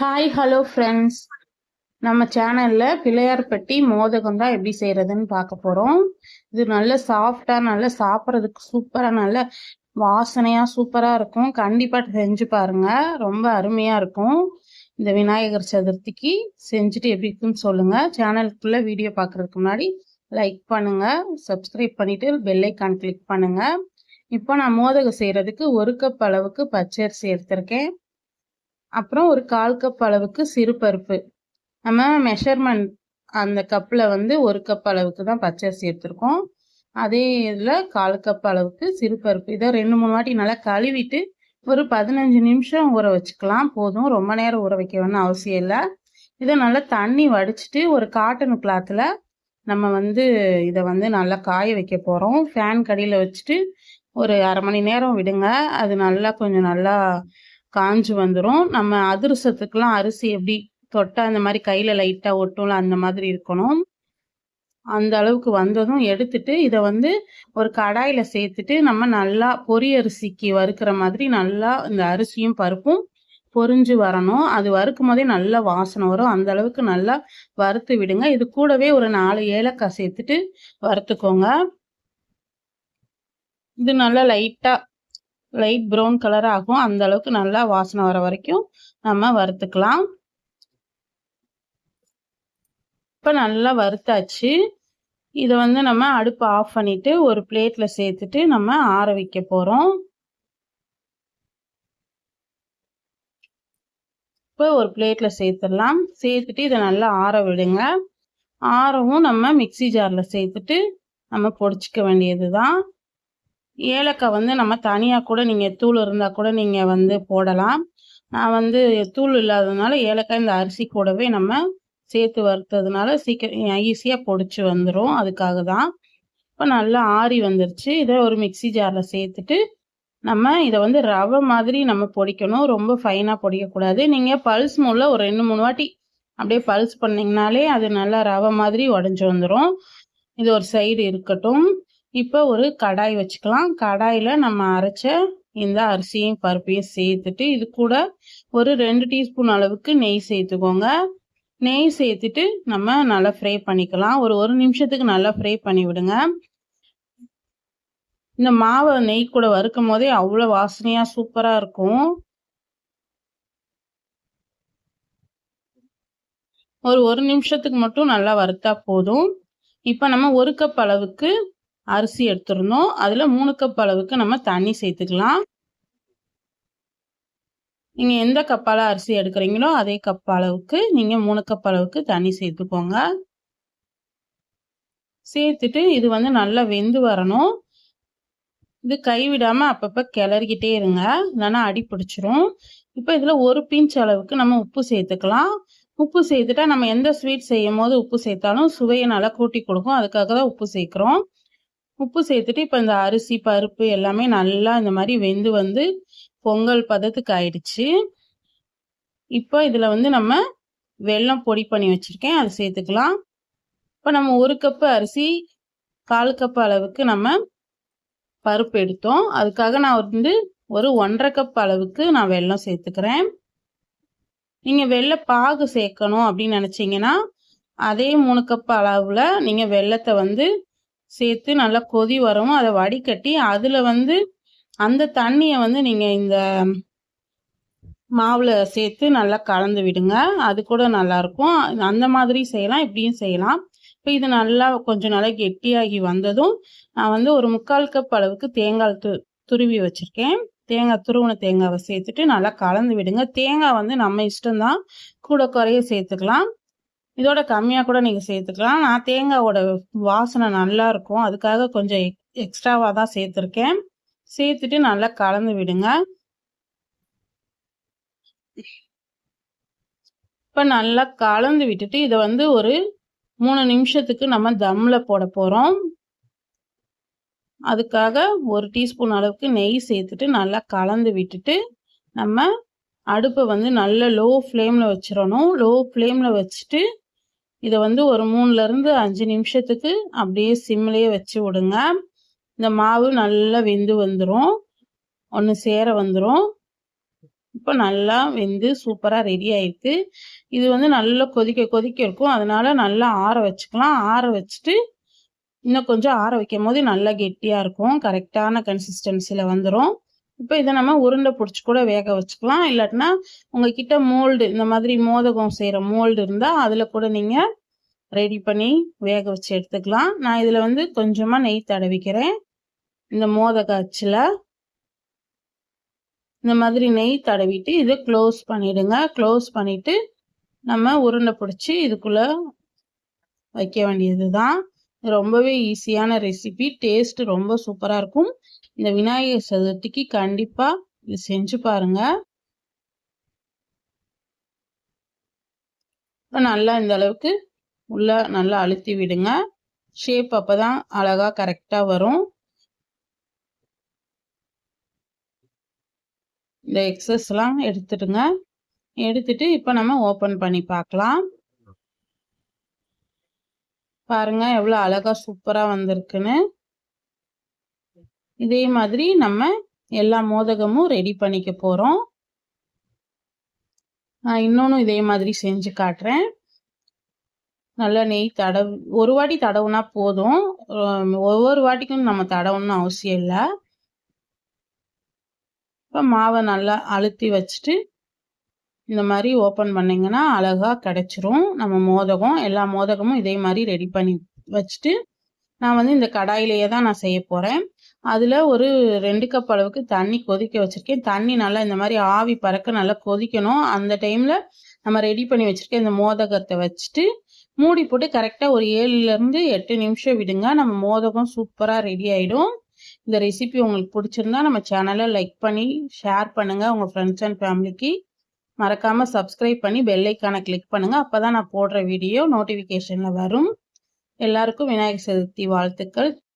Hi hello friends நம்ம சேனலில் பிள்ளையார்பட்டி மோதகம் தான் எப்படி செய்கிறதுன்னு பார்க்க போகிறோம் இது நல்ல சாஃப்டாக நல்ல சாப்பிட்றதுக்கு சூப்பராக நல்ல வாசனையாக சூப்பராக இருக்கும். கண்டிப்பாக செஞ்சு பாருங்கள் ரொம்ப அருமையாக இருக்கும். இந்த விநாயகர் சதுர்த்திக்கு செஞ்சுட்டு எப்படி இருக்குன்னு சொல்லுங்கள் சேனலுக்குள்ளே வீடியோ பார்க்குறதுக்கு முன்னாடி லைக் பண்ணுங்கள் சப்ஸ்கிரைப் பண்ணிவிட்டு பெல்லைக்கான் கிளிக் பண்ணுங்கள் இப்போ நான் மோதகம் செய்கிறதுக்கு ஒரு கப் அளவுக்கு பச்சரிசி எடுத்திருக்கேன். அப்புறம் ஒரு கால் கப் அளவுக்கு சிறு பருப்பு. நம்ம மெஷர்மெண்ட் அந்த கப்பில் வந்து ஒரு கப் அளவுக்கு தான் பச்சரிசி எடுத்திருக்கோம். அதே இதில் கால் கப் அளவுக்கு சிறு பருப்பு. இதை ரெண்டு மூணு வாட்டி நல்லா கழுவிட்டு ஒரு பதினஞ்சு நிமிஷம் ஊற வச்சுக்கலாம். போதும். ரொம்ப நேரம் ஊற வைக்க வேணும் அவசியம் இல்லை. இதை நல்லா தண்ணி வடிச்சிட்டு ஒரு காட்டன் கிளாத்தில் நம்ம வந்து இதை வந்து நல்லா காய வைக்க போகிறோம் ஃபேன் கடியில் வச்சுட்டு ஒரு அரை மணி நேரம் விடுங்க. அது நல்லா கொஞ்சம் நல்லா காஞ்சு வந்துடும் நம்ம அதிரசத்துக்கெலாம் அரிசி எப்படி தொட்டால் அந்த மாதிரி கையில் லைட்டாக ஒட்டும்ல அந்த மாதிரி இருக்கணும். அந்த அளவுக்கு வந்ததும் எடுத்துட்டு இதை வந்து ஒரு கடாயில் சேர்த்துட்டு நம்ம நல்லா பொரி அரிசிக்கு வறுக்கிற மாதிரி நல்லா இந்த அரிசியும் பருப்பும் பொறிஞ்சு வரணும். அது வறுக்கும் போதே நல்லா வாசனை வரும். அந்த அளவுக்கு நல்லா வறுத்து விடுங்க. இது கூடவே ஒரு நாலு ஏலக்காய் சேர்த்துட்டு வறுத்துக்கோங்க. இது நல்லா லைட்டாக லைட் ப்ரௌன் கலர் ஆகும். அந்த அளவுக்கு நல்லா வாசனை வர வரைக்கும் நம்ம வறுத்துக்கலாம். இப்போ நல்லா வறுத்தாச்சு. இதை வந்து நம்ம அடுப்பு ஆஃப் பண்ணிட்டு ஒரு பிளேட்ல சேர்த்துட்டு நம்ம ஆற வைக்க போறோம். இப்போ ஒரு பிளேட்ல சேர்த்துடலாம். சேர்த்துட்டு இதை நல்லா ஆற விடுங்க. ஆறவும் நம்ம மிக்சி ஜாரில் சேர்த்துட்டு நம்ம பொடிச்சிக்க வேண்டியது தான் ஏலக்காய் வந்து நம்ம தனியாக கூட நீங்கள் தூள் இருந்தால் கூட நீங்கள் வந்து போடலாம். நான் வந்து தூள் இல்லாததுனால ஏலக்காய் இந்த அரிசி கூடவே நம்ம சேர்த்து வறுத்ததுனால சீக்கிரம் ஈஸியாக பொடிச்சு வந்துடும் அதுக்காக தான். இப்போ நல்லா ஆறி வந்துருச்சு. இதை ஒரு மிக்சி ஜாரில் சேர்த்துட்டு நம்ம இதை வந்து ரவை மாதிரி நம்ம பொடிக்கணும். ரொம்ப ஃபைனாக பொடிக்கக்கூடாது. நீங்கள் பல்ஸ் மூலில் ஒரு ரெண்டு மூணு வாட்டி அப்படியே பல்ஸ் பண்ணிங்கனாலே அது நல்லா ரவை மாதிரி உடஞ்சி வந்துடும் இது ஒரு சைடு இருக்கட்டும். இப்போ ஒரு கடாய் வச்சுக்கலாம். கடாயில் நம்ம அரைச்ச இந்த அரிசியும் பருப்பையும் சேர்த்துட்டு இது கூட ஒரு ரெண்டு டீஸ்பூன் அளவுக்கு நெய் சேர்த்துக்கோங்க. நெய் சேர்த்துட்டு நம்ம நல்லா ஃப்ரை பண்ணிக்கலாம். ஒரு ஒரு நிமிஷத்துக்கு நல்லா ஃப்ரை பண்ணி விடுங்க. இந்த மாவை நெய் கூட வறுக்கும் போதே அவ்வளோ வாசனையாக சூப்பராக இருக்கும். ஒரு ஒரு நிமிஷத்துக்கு மட்டும் நல்லா வறுத்தா போதும். இப்போ நம்ம ஒரு கப் அளவுக்கு அரிசி எடுத்துருந்தோம் அதில் மூணு கப் அளவுக்கு நம்ம தண்ணி சேர்த்துக்கலாம். நீங்கள் எந்த கப்பால் அரிசி எடுக்கிறீங்களோ அதே கப் அளவுக்கு நீங்கள் மூணு கப் அளவுக்கு தண்ணி சேர்த்துக்கோங்க. சேர்த்துட்டு இது வந்து நல்லா வெந்து வரணும். இது கைவிடாமல் அப்பப்போ கிளறிக்கிட்டே இருங்க. இல்லைன்னா அடி பிடிச்சிரும். இப்போ இதில் ஒரு பிஞ்ச் அளவுக்கு நம்ம உப்பு சேர்த்துக்கலாம். உப்பு சேர்த்துட்டா நம்ம எந்த ஸ்வீட் செய்யும் போது உப்பு சேர்த்தாலும் சுவையை நல்லா கூட்டி கொடுக்கும். அதுக்காக தான் உப்பு சேர்க்குறோம். உப்பு சேர்த்துட்டு இப்போ இந்த அரிசி பருப்பு எல்லாமே நல்லா இந்த மாதிரி வெந்து வந்து பொங்கல் பதத்துக்கு ஆயிடுச்சு. இப்போ இதில் வந்து நம்ம வெல்லம் பொடி பண்ணி வச்சுருக்கேன். அதை சேர்த்துக்கலாம். இப்போ நம்ம ஒரு கப்பு அரிசி கால் கப் அளவுக்கு நம்ம பருப்பு எடுத்தோம். அதுக்காக நான் வந்து ஒரு ஒன்றரை கப் அளவுக்கு நான் வெல்லம் சேர்த்துக்கிறேன். நீங்கள் வெள்ளை பாகு சேர்க்கணும் அப்படின்னு நினச்சிங்கன்னா அதே மூணு கப் அளவில் நீங்கள் வெள்ளத்தை வந்து சேர்த்து நல்லா கொதி வரும் அதை வடிகட்டி அதில் வந்து அந்த தண்ணியை வந்து நீங்கள் இந்த மாவில் சேர்த்து நல்லா கலந்து விடுங்க. அது கூட நல்லாயிருக்கும் அந்த மாதிரி செய்யலாம் இப்படியும் செய்யலாம். இப்போ இது நல்லா கொஞ்சம் நல்லா கெட்டியாகி வந்ததும் நான் வந்து ஒரு முக்கால் கப் அளவுக்கு தேங்காய் து துருவி வச்சுருக்கேன். தேங்காய் துருவின தேங்காவை சேர்த்துட்டு நல்லா கலந்து விடுங்க. தேங்காய் வந்து நம்ம இஷ்டம்தான். கூட குறைய சேர்த்துக்கலாம். இதோட கம்மியாக கூட நீங்கள் சேர்த்துக்கலாம். நான் தேங்காவோட வாசனை நல்லா இருக்கும். அதுக்காக கொஞ்சம் எக்ஸ்ட்ராவாக தான் சேர்த்துருக்கேன். சேர்த்துட்டு நல்லா கலந்து விடுங்க. இப்போ நல்லா கலந்து விட்டுட்டு இதை வந்து ஒரு மூணு நிமிஷத்துக்கு நம்ம தம்மில் போட போகிறோம் அதுக்காக ஒரு டீஸ்பூன் அளவுக்கு நெய் சேர்த்துட்டு நல்லா கலந்து விட்டுட்டு நம்ம அடுப்பை வந்து நல்ல லோ ஃப்ளேமில் வச்சிடணும். லோ ஃப்ளேமில் வச்சுட்டு இதை வந்து ஒரு மூணுலேருந்து அஞ்சு நிமிஷத்துக்கு அப்படியே சிம்லேயே வச்சு விடுங்க. இந்த மாவு நல்லா வெந்து வந்துடும் ஒன்று சேர வந்துடும் இப்போ நல்லா வெந்து சூப்பராக ரெடி ஆயிருக்கு. இது வந்து நல்லா கொதிக்க கொதிக்க இருக்கும். அதனால நல்லா ஆற வச்சுக்கலாம். ஆற வச்சுட்டு இன்னும் கொஞ்சம் ஆற வைக்கும் போது நல்லா கெட்டியாக இருக்கும். கரெக்டான கன்சிஸ்டன்சியில் வந்துடும் இப்போ இதை நம்ம உருண்டை பிடிச்சி கூட வேக வச்சுக்கலாம். இல்லாட்டினா உங்ககிட்ட மோல்டு இந்த மாதிரி மோதகம் செய்கிற மோல்டு இருந்தால் அதில் கூட நீங்கள் ரெடி பண்ணி வேக வச்சு எடுத்துக்கலாம். நான் இதில் வந்து கொஞ்சமாக நெய் தடவிக்கிறேன். இந்த மோதக அச்சில். இந்த மாதிரி நெய் தடவிட்டு இதை க்ளோஸ் பண்ணிடுங்க. க்ளோஸ் பண்ணிவிட்டு நம்ம உருண்டை பிடிச்சி இதுக்குள்ள வைக்க வேண்டியது தான் ரொம்பவே ஈஸியான ரெசிபி டேஸ்ட் ரொம்ப சூப்பராக இருக்கும். இந்த விநாயகர் சதுர்த்திக்கு கண்டிப்பாக இது செஞ்சு பாருங்க. நல்லா இந்த அளவுக்கு உள்ள நல்லா அழுத்தி விடுங்க. ஷேப் அப்பதான் அழகா கரெக்டா வரும். இந்த எக்ஸஸ்லாம் எடுத்துடுங்க. எடுத்துட்டு இப்போ நம்ம ஓப்பன் பண்ணி பார்க்கலாம். பாருங்க எவ்வளோ அழகா சூப்பராக வந்திருக்குன்னு. இதே மாதிரி நம்ம எல்லா மோதகமும் ரெடி பண்ணிக்க போகிறோம் நான் இன்னொன்றும் இதே மாதிரி செஞ்சு காட்டுறேன். நல்லா நெய் தடவு ஒரு வாட்டி தடவுனா போதும். ஒவ்வொரு வாட்டிக்கும் நம்ம தடவுன்னு அவசியம் இல்லை. இப்போ மாவை நல்லா அழுத்தி வச்சுட்டு இந்த மாதிரி ஓப்பன் பண்ணிங்கன்னா அழகாக கிடச்சிரும். நம்ம மோதகம் எல்லா மோதகமும் இதே மாதிரி ரெடி பண்ணி வச்சுட்டு நான் வந்து இந்த கடாயிலேயே தான் நான் செய்ய போகிறேன் அதில் ஒரு ரெண்டு கப் அளவுக்கு தண்ணி கொதிக்க வச்சுருக்கேன். தண்ணி நல்லா இந்த மாதிரி ஆவி பறக்க நல்லா கொதிக்கணும். அந்த டைமில் நம்ம ரெடி பண்ணி வச்சுருக்கேன் இந்த மோதகத்தை வச்சுட்டு மூடி போட்டு கரெக்டாக ஒரு ஏழுலேருந்து எட்டு நிமிஷம் விடுங்க. நம்ம மோதகம் சூப்பராக ரெடி ஆகிடும் இந்த ரெசிபி உங்களுக்கு பிடிச்சிருந்தா நம்ம சேனலை லைக் பண்ணி ஷேர் பண்ணுங்கள் உங்கள் ஃப்ரெண்ட்ஸ் அண்ட் ஃபேமிலிக்கு மறக்காமல் சப்ஸ்கிரைப் பண்ணி பெல்லைக்கான கிளிக் பண்ணுங்கள் அப்போ தான் நான் போடுற வீடியோ நோட்டிஃபிகேஷனில் வரும். எல்லாருக்கும் விநாயகர் சதுர்த்தி வாழ்த்துக்கள்